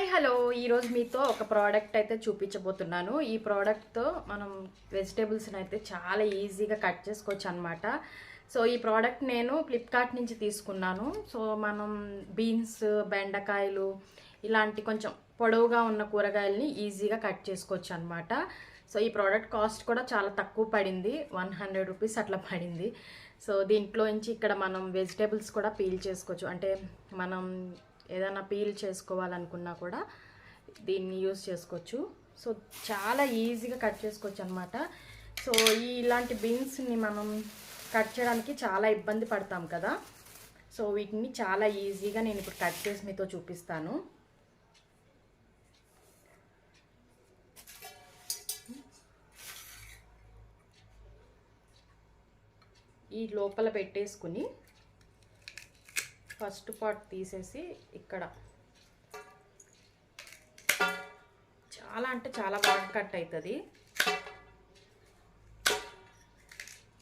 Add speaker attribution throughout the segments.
Speaker 1: Hi hello. ఈరోజు మీతో ఒక ప్రోడక్ట్ అయితే చూపించబోతున్నాను. ఈ ప్రోడక్ట్తో మనం వెజిటేబుల్స్ని అయితే చాలా ఈజీగా కట్ చేసుకోవచ్చు అనమాట సో ఈ ప్రోడక్ట్ నేను ఫ్లిప్కార్ట్ నుంచి తీసుకున్నాను. సో మనం బీన్స్ బెండకాయలు ఇలాంటి కొంచెం పొడవుగా ఉన్న కూరగాయలని ఈజీగా కట్ చేసుకోవచ్చు అనమాట సో ఈ ప్రోడక్ట్ కాస్ట్ కూడా చాలా తక్కువ పడింది. వన్ హండ్రెడ్ రూపీస్ అట్లా పడింది. సో దీంట్లో నుంచి ఇక్కడ మనం వెజిటేబుల్స్ కూడా పీల్ చేసుకోవచ్చు. అంటే మనం ఏదైనా పీల్ చేసుకోవాలనుకున్నా కూడా దీన్ని యూజ్ చేసుకోవచ్చు. సో చాలా ఈజీగా కట్ చేసుకోవచ్చు అనమాట సో ఈ ఇలాంటి బీన్స్ని మనం కట్ చేయడానికి చాలా ఇబ్బంది పడతాం కదా. సో వీటిని చాలా ఈజీగా నేను ఇప్పుడు కట్ చేసి మీతో చూపిస్తాను. ఈ లోపల పెట్టేసుకుని ఫస్ట్ పార్ట్ తీసేసి ఇక్కడ. చాలా అంటే చాలా బాగా కట్ అవుతుంది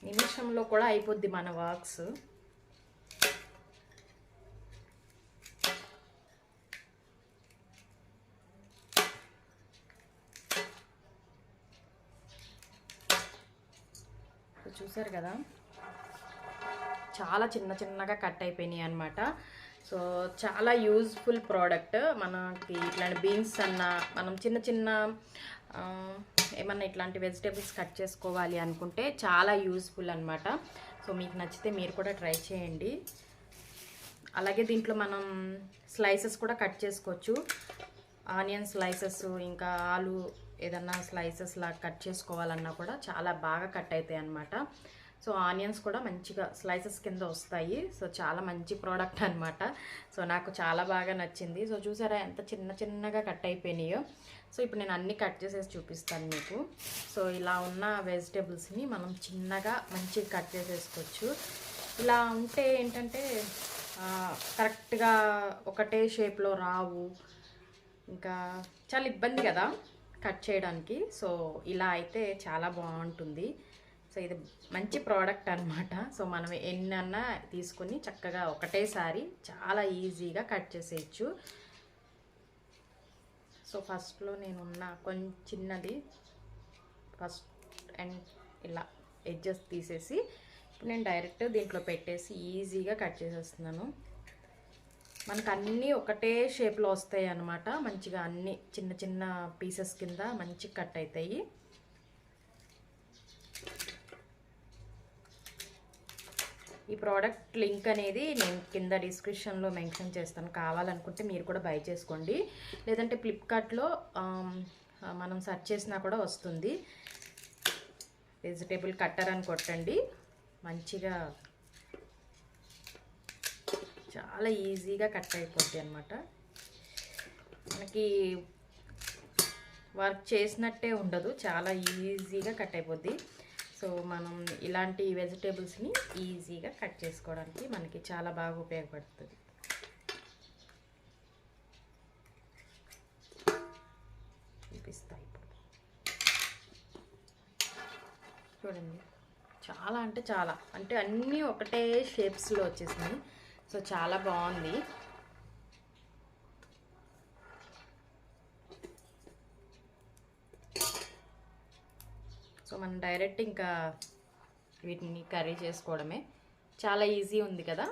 Speaker 1: నిమిషంలో కూడా అయిపోద్ది మన వర్క్స్. చూసారు కదా? చాలా చిన్న చిన్నగా కట్ అయిపోయినాయి అనమాట సో చాలా యూజ్ఫుల్ ప్రోడక్ట్ మనకి ఇట్లాంటి బీన్స్ అన్న మనం చిన్న చిన్న ఏమన్నా ఇట్లాంటి వెజిటేబుల్స్ కట్ చేసుకోవాలి అనుకుంటే చాలా యూజ్ఫుల్ అనమాట సో మీకు నచ్చితే మీరు కూడా ట్రై చేయండి. అలాగే దీంట్లో మనం స్లైసెస్ కూడా కట్ చేసుకోవచ్చు. ఆనియన్ స్లైసెస్ ఇంకా ఆలు ఏదన్నా స్లైసెస్ లా కట్ చేసుకోవాలన్నా కూడా చాలా బాగా కట్ అవుతాయి అన్నమాట. సో ఆనియన్స్ కూడా మంచిగా స్లైసెస్ కింద వస్తాయి. సో చాలా మంచి ప్రోడక్ట్ అనమాట సో నాకు చాలా బాగా నచ్చింది. సో చూసారా ఎంత చిన్న చిన్నగా కట్ అయిపోయినాయో. సో ఇప్పుడు నేను అన్నీ కట్ చేసేసి చూపిస్తాను మీకు. సో ఇలా ఉన్న వెజిటేబుల్స్ని మనం చిన్నగా మంచిగా కట్ చేసేసుకోవచ్చు. ఇలా ఉంటే ఏంటంటే కరెక్ట్గా ఒకటే షేప్లో రావు. ఇంకా చాలా ఇబ్బంది కదా కట్ చేయడానికి. సో ఇలా అయితే చాలా బాగుంటుంది. సో ఇది మంచి ప్రోడక్ట్ అనమాట సో మనం ఎన్నన్నా తీసుకొని చక్కగా ఒకటేసారి చాలా ఈజీగా కట్ చేసేయచ్చు. సో ఫస్ట్లో నేనున్న కొంచెం చిన్నది ఫస్ట్ అండ్ ఇలా ఎడ్జెస్ తీసేసి ఇప్పుడు నేను డైరెక్ట్ దీంట్లో పెట్టేసి ఈజీగా కట్ చేసేస్తున్నాను. మనకు అన్నీ ఒకటే షేప్లో వస్తాయి అన్నమాట మంచిగా అన్ని చిన్న చిన్న పీసెస్ కింద మంచి కట్ అవుతాయి. ఈ ప్రోడక్ట్ లింక్ అనేది నేను కింద డిస్క్రిప్షన్లో మెన్షన్ చేస్తాను. కావాలనుకుంటే మీరు కూడా బై చేసుకోండి. లేదంటే ఫ్లిప్కార్ట్లో మనం సెర్చ్ చేసినా కూడా వస్తుంది. వెజిటేబుల్ కట్టర్ అని కొట్టండి. మంచిగా చాలా ఈజీగా కట్ అయిపోద్ది అనమాట మనకి వర్క్ చేసినట్టే ఉండదు. చాలా ఈజీగా కట్ అయిపోద్ది. సో మనం ఇలాంటి వెజిటేబుల్స్ని ఈజీగా కట్ చేసుకోవడానికి మనకి చాలా బాగా ఉపయోగపడుతుంది. చూపిస్తాయి చూడండి. చాలా అంటే చాలా. అంటే అన్నీ ఒకటే షేప్స్లో వచ్చేసినాయి. సో చాలా బాగుంది. మనం డైరెక్ట్ ఇంకా వీటిని కర్రీ చేసుకోవడమే. చాలా ఈజీ ఉంది కదా?